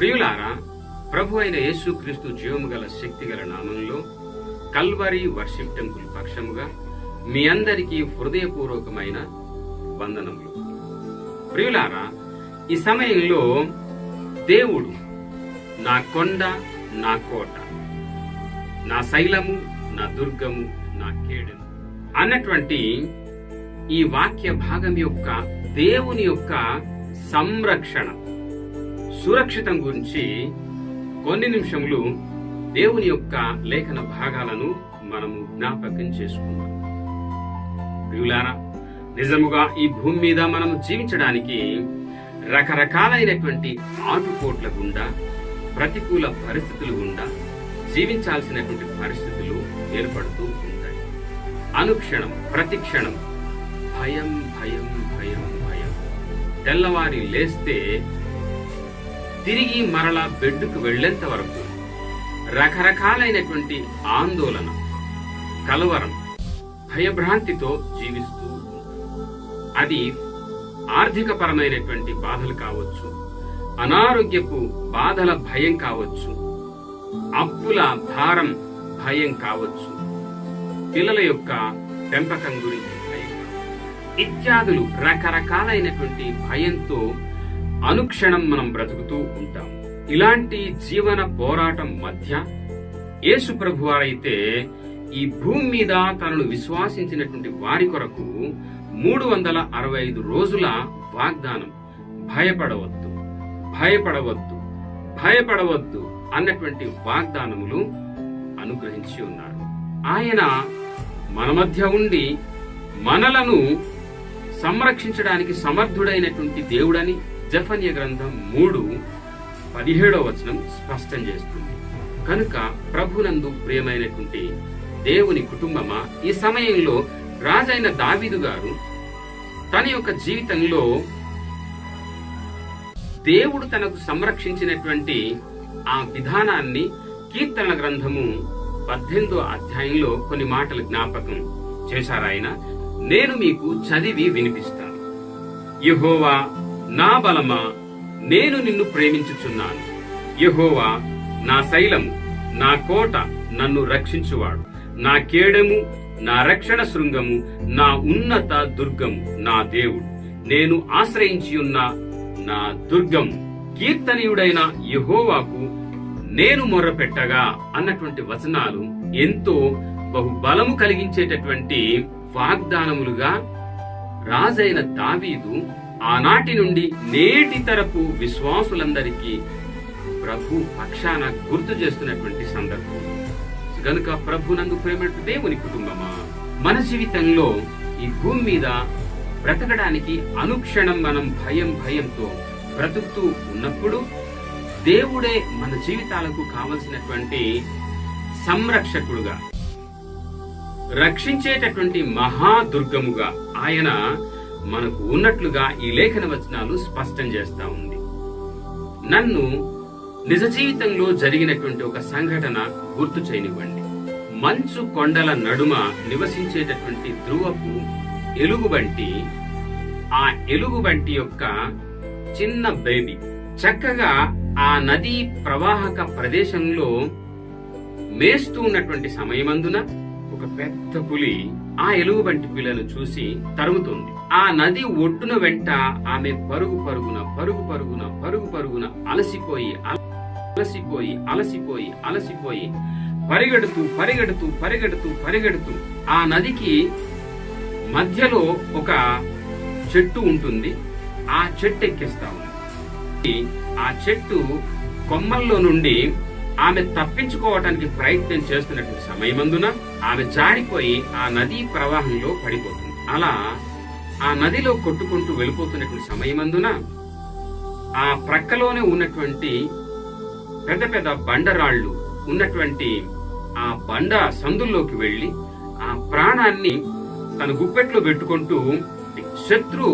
ప్రియులారా ప్రభు అయిన యేసుక్రీస్తు జీవము గల శక్తి గల నామంలో కల్వరి వర్షిప్ టెంపుల్ పక్షముగా మీ అందరికీ హృదయపూర్వకమైన వందనములు. ప్రియులారా ఈ సమయంలో దేవుడు నా కొండ నా కోట నా శైలము నా దుర్గము నా కేడము అన్నటువంటి ఈ వాక్య భాగం యొక్క దేవుని యొక్క సంరక్షణ సురక్షితం గురించి కొన్ని నిమిషములు దేవుని యొక్క లేఖన భాగాలను మనము జ్ఞాపకం చేసుకుందాం. ప్రియులారా నిజముగా ఈ భూమి మీద మనము జీవించడానికి రకరకాలైనటువంటి ఆటుపోట్ల గుండా ప్రతికూల పరిస్థితులు గుండా జీవించాల్సినటువంటి పరిస్థితులు ఏర్పడుతూ ఉంటాయి. అనుక్షణం ప్రతిక్షణం భయం భయం భయం భయం. తెల్లవారి లేస్తే తిరిగి మరలా బెడ్కు వెళ్ళేంత వరకు రకరకాలైనటువంటి ఆందోళన కలవరం భయభ్రాంతితో జీవిస్తూ అది ఆర్థిక పరమైనటువంటి బాధలు కావచ్చు అనారోగ్యపు బాధల భయం కావచ్చు అప్పుల భారం భయం కావచ్చు పిల్లల యొక్క పెంపకం గురించి భయం ఇత్యాదులు రకరకాలైనటువంటి భయంతో అనుక్షణం మనం బ్రతుకుతూ ఉంటాం. ఇలాంటి జీవన పోరాటం మధ్య యేసు వారైతే ఈ భూమి మీద తనను విశ్వాసించినటువంటి వారి కొరకు మూడు వందల అరవై ఐదు రోజుల వాగ్దానం భయపడవద్దు భయపడవద్దు భయపడవద్దు అన్నటువంటి వాగ్దానములు అనుగ్రహించి ఉన్నారు. ఆయన మన మధ్య ఉండి మనలను సంరక్షించడానికి సమర్థుడైనటువంటి దేవుడని జఫన్య గ్రంథం మూడు పదిహేడవ వచనం స్పష్టం చేస్తుంది. కనుక ప్రభునందు ప్రియమైనటువంటి దేవుని కుటుంబమా ఈ సమయంలో రాజైన దావిదు గారు తన యొక్క జీవితంలో దేవుడు తనకు సంరక్షించినటువంటి ఆ విధానాన్ని కీర్తన గ్రంథము పద్దెనిమిదో అధ్యాయంలో కొన్ని మాటలు జ్ఞాపకం చేశారాయన నేను మీకు చదివి వినిపిస్తాను. యహోవా నా బలమా? నేను నిన్ను ప్రేమించుచున్నాను. యహోవా నా శైలము నా కోట నన్ను రక్షించువాడు. నా కేడము నా రక్షణ శృంగము నా ఉన్నత దుర్గము నా దేవుడు. నేను ఆశ్రయించి ఉన్న నా దుర్గము కీర్తనీయుడైన యహోవాకు నేను మొర్రపెట్టగా అన్నటువంటి వచనాలు ఎంతో బహుబలము కలిగించేటటువంటి వాగ్దానములుగా రాజైన దావీదు ఆనాటి నుండి నేటి తరపు విశ్వాసులందరికీ ప్రభు పక్షాన గుర్తు చేస్తున్నటువంటి సందర్భం. గనుక ప్రభునందు ప్రేమటు దేవుని కుటుంబమా మన జీవితంలో ఈ భూమి మీద బ్రతకడానికి అనుక్షణం మనం భయం భయంతో బ్రతుకుతూ ఉన్నప్పుడు దేవుడే మన జీవితాలకు కావలసినటువంటి సంరక్షకుడుగా రక్షించేటటువంటి మహాదుర్గముగా ఆయన మనకు ఉన్నట్లుగా ఈ లేఖన వచనాలు స్పష్టం చేస్తా ఉంది. నన్ను నిజ జీవితంలో జరిగినటువంటి ఒక సంఘటన గుర్తు చేయనివ్వండి. మంచు కొండల నడుమ నివసించేటటువంటి ధ్రువపు ఎలుగుబంటి ఆ ఎలుగుబంటి యొక్క చిన్న బేబీ. చక్కగా ఆ నదీ ప్రవాహక ప్రదేశంలో మేస్తూ ఉన్నటువంటి సమయమందున ఒక పెద్ద పులి ఆ ఎలుగుబంటి పిల్లను చూసి తరుముతుంది. ఆ నది ఒడ్డున వెంట ఆమె పరుగు పరుగున పరుగు పరుగున పరుగు పరుగున అలసిపోయి అలసిపోయి అలసిపోయి అలసిపోయి పరిగెడుతూ పరిగెడుతూ పరిగెడుతూ పరిగెడుతూ ఆ నదికి మధ్యలో ఒక చెట్టు ఉంటుంది. ఆ చెట్టు ఎక్కిస్తా ఉంది. ఆ చెట్టు కొమ్మల్లో నుండి ఆమె తప్పించుకోవటానికి ప్రయత్నం చేస్తున్నటువంటి సమయమందున ఆమె జారిపోయి ఆ నదీ ప్రవాహంలో పడిపోతుంది. అలా ఆ నదిలో కొట్టుకుంటూ వెళ్ళిపోతున్నటువంటి సమయమందున ఆ ప్రక్కలోనే ఉన్నటువంటి పెద్ద పెద్ద బండరాళ్ళు ఉన్నటువంటి ఆ బండ సందుల్లోకి వెళ్ళి ఆ ప్రాణాన్ని తన గుప్పెట్లో పెట్టుకుంటూ శత్రు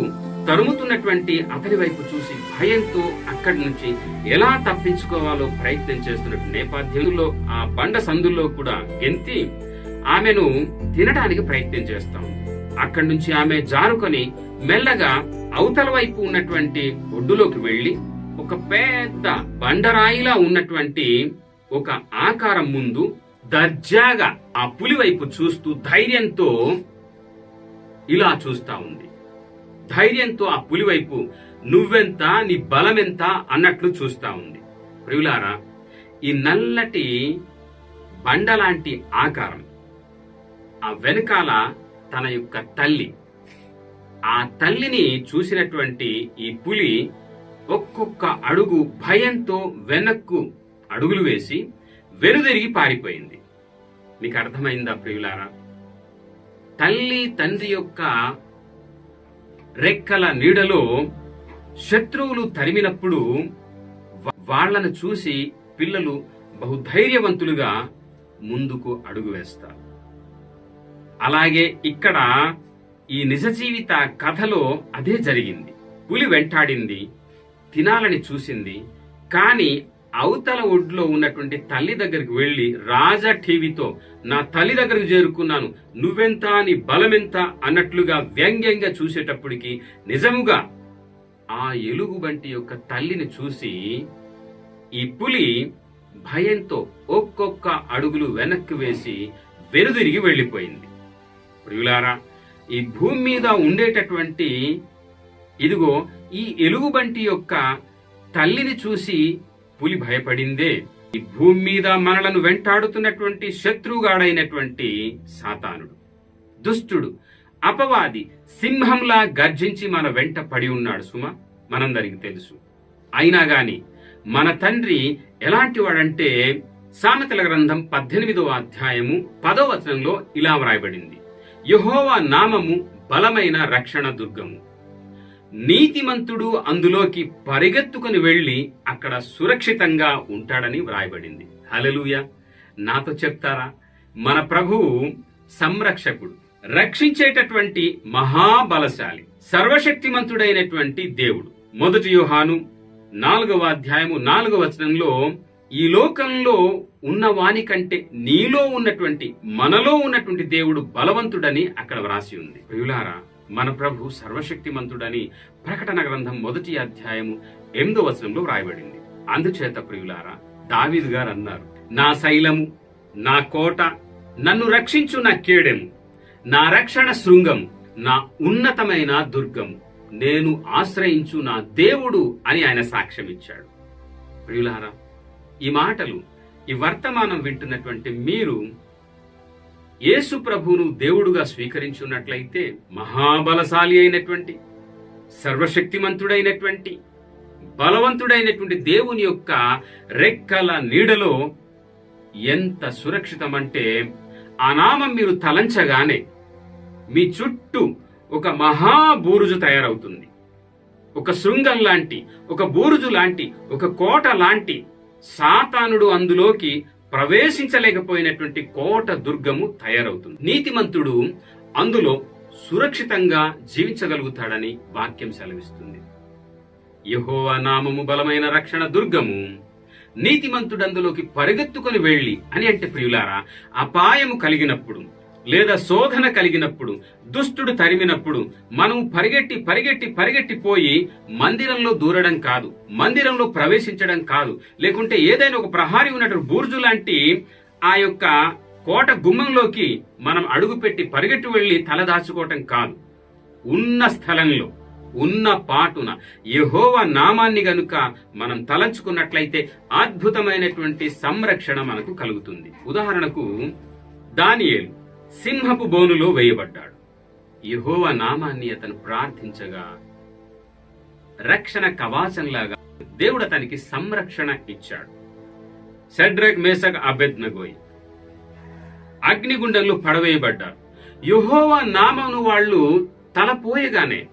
తరుముతున్నటువంటి అతని వైపు చూసి భయంతో అక్కడి నుంచి ఎలా తప్పించుకోవాలో ప్రయత్నం చేస్తున్నట్టు నేపథ్యంలో ఆ బండ సందుల్లో కూడా గెంతి ఆమెను తినడానికి ప్రయత్నం చేస్తాం అక్కడి నుంచి ఆమె జారుకొని మెల్లగా అవతల వైపు ఉన్నటువంటి ఒడ్డులోకి వెళ్ళి ఒక పెద్ద బండరాయిలా ఉన్నటువంటి ఒక ఆకారం ముందు దర్జాగా ఆ పులి వైపు చూస్తూ ధైర్యంతో ఇలా చూస్తా ఉంది. ధైర్యంతో ఆ పులి వైపు నువ్వెంత నీ బలమెంత అన్నట్లు చూస్తా ఉంది. ప్రియులారా ఈ నల్లటి బండలాంటి ఆకారం ఆ వెనకాల తన యొక్క తల్లి. ఆ తల్లిని చూసినటువంటి ఈ పులి ఒక్కొక్క అడుగు భయంతో వెనక్కు అడుగులు వేసి వెనుదిరిగి పారిపోయింది. మీకు అర్థమైందా ప్రియులారా? తల్లి తండ్రి యొక్క రెక్కల నీడలో శత్రువులు తరిమినప్పుడు వాళ్ళను చూసి పిల్లలు బహుధైర్యవంతులుగా ముందుకు అడుగు వేస్తారు. అలాగే ఇక్కడ ఈ నిజ జీవిత కథలో అదే జరిగింది. పులి వెంటాడింది తినాలని చూసింది కానీ అవతల ఒడ్లో ఉన్నటువంటి తల్లి దగ్గరికి వెళ్ళి రాజా టీవీతో నా తల్లి దగ్గరకు చేరుకున్నాను. నువ్వెంత నీ బలమెంత అన్నట్లుగా వ్యంగ్యంగా చూసేటప్పటికి నిజముగా ఆ ఎలుగుబంటి యొక్క తల్లిని చూసి ఈ పులి భయంతో ఒక్కొక్క అడుగులు వెనక్కి వేసి వెనుదిరిగి వెళ్ళిపోయింది. ప్రియులారా ఈ భూమి మీద ఉండేటటువంటి ఇదిగో ఈ ఎలుగుబంటి యొక్క తల్లిని చూసి పులి భయపడిందే. ఈ భూమి మీద మనలను వెంటాడుతున్నటువంటి శత్రుగాడైనటువంటి సాతానుడు. దుష్టుడు అపవాది సింహంలా గర్జించి మన వెంట పడి ఉన్నాడు సుమ. మనందరికి తెలుసు. అయినా గాని మన తండ్రి ఎలాంటి వాడంటే సామెతల గ్రంథం పద్దెనిమిదవ అధ్యాయము పదో వచనంలో ఇలా వ్రాయబడింది. యహోవ నామము బలమైన రక్షణ దుర్గము. నీతిమంతుడు అందులోకి పరిగెత్తుకుని వెళ్ళి అక్కడ సురక్షితంగా ఉంటాడని వ్రాయబడింది. హలలుయ నాతో చెప్తారా? మన ప్రభువు సంరక్షకుడు రక్షించేటటువంటి మహాబలశాలి సర్వశక్తిమంతుడైనటువంటి దేవుడు. మొదటి యుహాను నాలుగవ అధ్యాయము నాలుగవ వచనంలో ఈ లోకంలో ఉన్న వాని కంటే నీలో ఉన్నటువంటి మనలో ఉన్నటువంటి దేవుడు బలవంతుడని అక్కడ వ్రాసి ఉంది. ప్రియులారా మన ప్రభు సర్వశక్తిమంతుడని ప్రకటన గ్రంథం మొదటి అధ్యాయము ఎనిమిదో వచనంలో వ్రాయబడింది. అందుచేత ప్రియులారా దావీదు గారు అన్నారు నా శైలము నా కోట నన్ను రక్షించు నా కేడెము. నా రక్షణ శృంగం నా ఉన్నతమైన దుర్గము. నేను ఆశ్రయించు నా దేవుడు అని ఆయన సాక్ష్యం ఇచ్చాడు ప్రియులారా ఈ మాటలు ఈ వర్తమానం వింటున్నటువంటి మీరు యేసు ప్రభువును దేవుడుగా స్వీకరించున్నట్లయితే మహాబలశాలి అయినటువంటి సర్వశక్తిమంతుడైనటువంటి బలవంతుడైనటువంటి దేవుని యొక్క రెక్కల నీడలో ఎంత సురక్షితమంటే ఆ నామం మీరు తలంచగానే మీ చుట్టూ ఒక మహా బూరుజు తయారవుతుంది. ఒక శృంగం లాంటి ఒక బూరుజు లాంటి ఒక కోట లాంటి సాతానుడు అందులోకి ప్రవేశించలేకపోయినటువంటి కోట దుర్గము తయారవుతుంది. నీతిమంతుడు అందులో సురక్షితంగా జీవించగలుగుతాడని వాక్యం సెలవిస్తుంది. యహోవా నామము బలమైన రక్షణ దుర్గము నీతిమంతుడు అందులోకి పరిగెత్తుకొని వెళ్ళి అని అంటే ప్రియులారా అపాయము కలిగినప్పుడు లేదా శోధన కలిగినప్పుడు దుష్టుడు తరిమినప్పుడు మనం పరిగెట్టి పరిగెట్టి పరిగెట్టిపోయి మందిరంలో దూరడం కాదు మందిరంలో ప్రవేశించడం కాదు. లేకుంటే ఏదైనా ఒక ప్రహారీ ఉన్నటువంటి బూర్జు లాంటి ఆ యొక్క కోట గుమ్మంలోకి మనం అడుగుపెట్టి పరిగెట్టి వెళ్ళి తల దాచుకోవటం కాదు. ఉన్న స్థలంలో ఉన్న పాటున యెహోవ నామాన్ని గనుక మనం తలంచుకున్నట్లయితే అద్భుతమైనటువంటి సంరక్షణ మనకు కలుగుతుంది. ఉదాహరణకు దానియేలు. సింహపు బోనులో వేయబడ్డాడు. యహోవ నామాన్ని అతను ప్రార్థించగా రక్షణ కవాచంలాగా దేవుడు అతనికి సంరక్షణ ఇచ్చాడు. సెడ్రక్ మేసక్ అబెద్నగోయ్ అగ్నిగుండంలో పడవేయబడ్డారు. యెహోవా నామను వాళ్ళు తలపోయగానే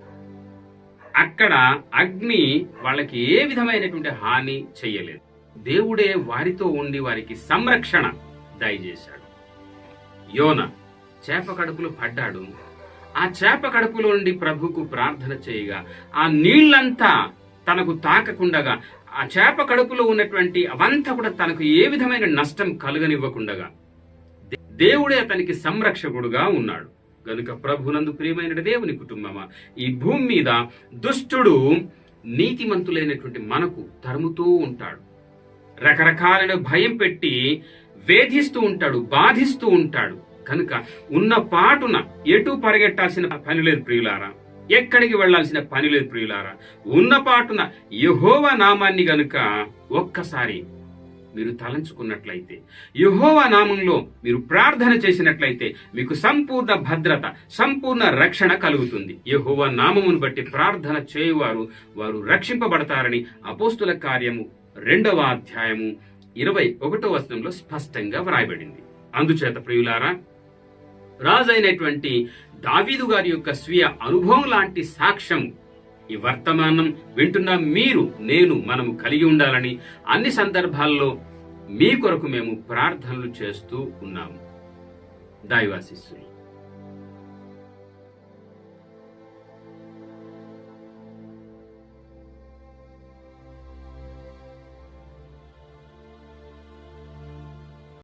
అక్కడ అగ్ని వాళ్ళకి ఏ విధమైనటువంటి హాని చెయ్యలేదు దేవుడే వారితో ఉండి వారికి సంరక్షణ దయచేశాడు. యోన చేప కడుపులో పడ్డాడు. ఆ చేప కడుపులో నుండి ప్రభుకు ప్రార్థన చేయగా ఆ నీళ్ళంతా తనకు తాకకుండగా ఆ చేప కడుపులో ఉన్నటువంటి అవంతా కూడా తనకు ఏ విధమైన నష్టం కలగనివ్వకుండగా దేవుడే అతనికి సంరక్షకుడుగా ఉన్నాడు. గనుక ప్రభునందు ప్రియమైన దేవుని కుటుంబమా ఈ భూమి మీద దుష్టుడు నీతిమంతులైనటువంటి మనకు తరుముతూ ఉంటాడు. రకరకాలైన భయం పెట్టి వేధిస్తూ ఉంటాడు బాధిస్తూ ఉంటాడు. కనుక ఉన్న పాటున ఎటు పరిగెట్టాల్సిన పని లేదు ప్రియులారా. ఎక్కడికి వెళ్ళాల్సిన పని లేదు ప్రియులారా. ఉన్న పాటున యహోవ నామాన్ని గనుక ఒక్కసారి మీరు తలంచుకున్నట్లయితే యహోవా నామంలో మీరు ప్రార్థన చేసినట్లయితే మీకు సంపూర్ణ భద్రత సంపూర్ణ రక్షణ కలుగుతుంది. యహోవా నామమును బట్టి ప్రార్థన చేయువారు వారు రక్షింపబడతారని అపోస్తుల కార్యము రెండవ అధ్యాయము ఇరవై ఒకటో వచనంలో స్పష్టంగా వ్రాయబడింది. అందుచేత ప్రియులారా రాజైనటువంటి దావీదు గారి యొక్క స్వీయ అనుభవం లాంటి సాక్ష్యం ఈ వర్తమానం వింటున్న మీరు నేను మనము కలిగి ఉండాలని అన్ని సందర్భాల్లో మీ కొరకు మేము ప్రార్థనలు చేస్తూ ఉన్నాము. దైవాశిస్సులు.